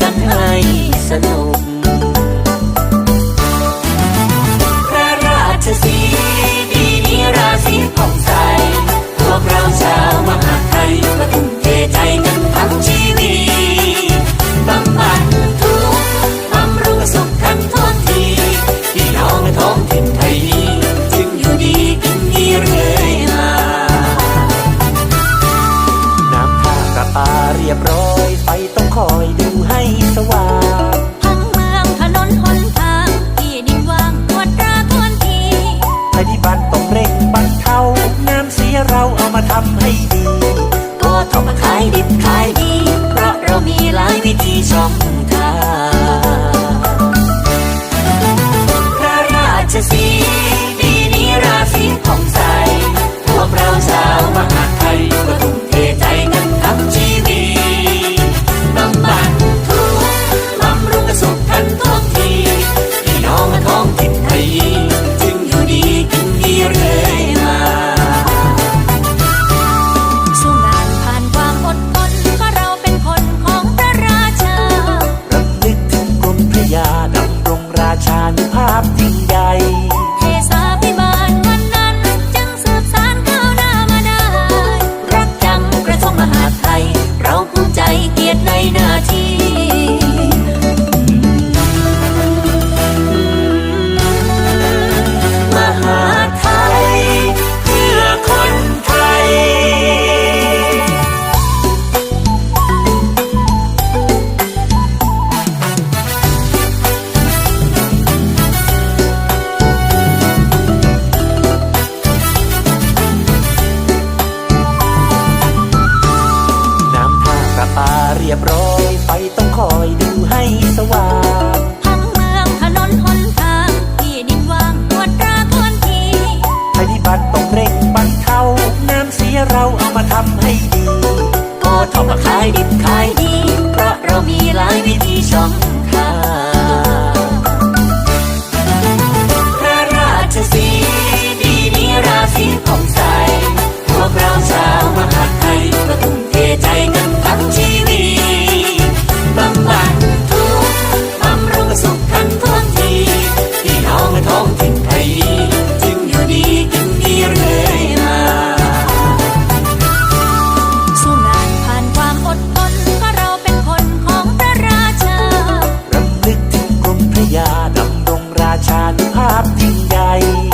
กันให้สนุก พระราชสีปีนี้ราศีผ่องใส พวกเราชาวมหาไทยก็ทุ่มเทใจกันทั้งชีวิตบำบัดทุกข์บำรุงสุขกันทุกทีพี่น้องท้องถิ่นไทยนี้จึงอยู่ดีกินดีเรื่อยมาน้ำท่าประปาเรียบร้อยไฟต้องคอยดู สว่างทั้งเมืองถนนหนทางที่ดินว่างตรวจตราทวนทีภัยพิบัติต้องเร่งบรรเทาน้ำเสียเราเอามาทำให้ดี ก็ต้องมาขายดิบขายดี เพราะเรามีหลายวิธีช่องทาง รียบร้อย ไฟต้องคอยดูให้สว่างทั้งเมืองถนนหนทางที่ดินว่างตรวจตราควนทีภัยพิบัติต้องเร่งบรรเทาน้ำเสียเราเอามาทำให้ดีก็ต้อมาขายดิบขายดี เพราะเรามีหลายวิธีช่องทาง ยาดำรงราชานุภาพยิ่งใหญ่